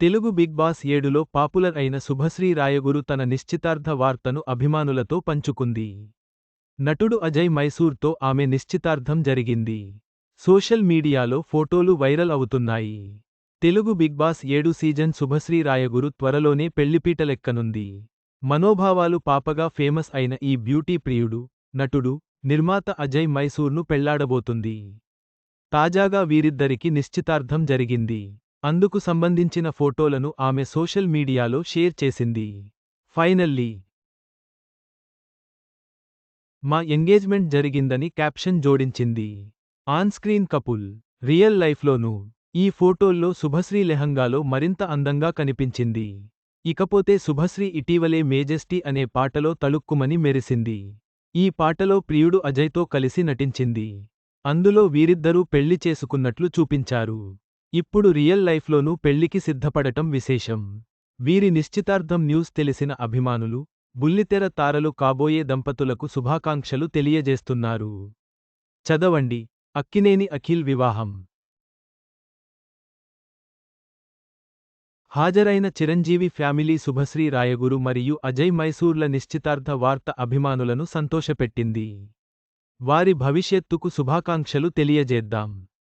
Telugu Bigg Boss ఏడులో popular అయిన శుభశ్రీ రాయగురు తన నిశ్చితార్థ వార్తను అభిమానులతో పంచుకుంది. నటుడు అజయ్ మైసూర్తో ఆమె నిశ్చితార్థం జరిగింది. సోషల్ మీడియాలో ఫోటోలు వైరల్ అవుతున్నాయి. తెలుగు బిగ్ బాస్ ఏడు సీజన్ శుభశ్రీ రాయగురు త్వరలోనే పెళ్ళిపీటలెక్కనుంది మనోభావాలు పాపగా ఫేమస్ అయిన ఈ బ్యూటీ ప్రియుడు నటుడు నిర్మాత అజయ్ మైసూర్ను పెళ్ళాడబోతుంది. తాజాగా వీరిద్దరికి నిశ్చితార్థం జరిగింది. అందుకు సంబంధించిన ఫోటోలను ఆమె సోషల్ మీడియాలో షేర్ చేసింది. ఫైనల్లీ మా ఎంగేజ్మెంట్ జరిగిందని క్యాప్షన్ జోడించింది. ఆన్ స్క్రీన్ కపుల్ రియల్ లైఫ్లోనూ ఈ ఫోటోల్లో శుభశ్రీ లెహంగాలో మరింత అందంగా కనిపించింది. ఇకపోతే శుభశ్రీ ఇటీవలే మేజెస్టీ అనే పాటలో తళుక్కుమని మెరిసింది. ఈ పాటలో ప్రియుడు అజయ్తో కలిసి నటించింది. అందులో వీరిద్దరూ పెళ్ళి చేసుకున్నట్లు చూపించారు. ఇప్పుడు రియల్ లైఫ్లోనూ పెళ్ళికి సిద్ధపడటం విశేషం. వీరి నిశ్చితార్థం న్యూస్ తెలిసిన అభిమానులు బుల్లితెర తారలు కాబోయే దంపతులకు శుభాకాంక్షలు తెలియజేస్తున్నారు. చదవండి. అక్కినేని అఖిల్ వివాహం. హాజరైన చిరంజీవి ఫ్యామిలీ శుభశ్రీ రాయగురు మరియు అజయ్ మైసూర్ల నిశ్చితార్థ వార్త అభిమానులను సంతోషపెట్టింది. వారి భవిష్యత్తుకు శుభాకాంక్షలు తెలియజేద్దాం.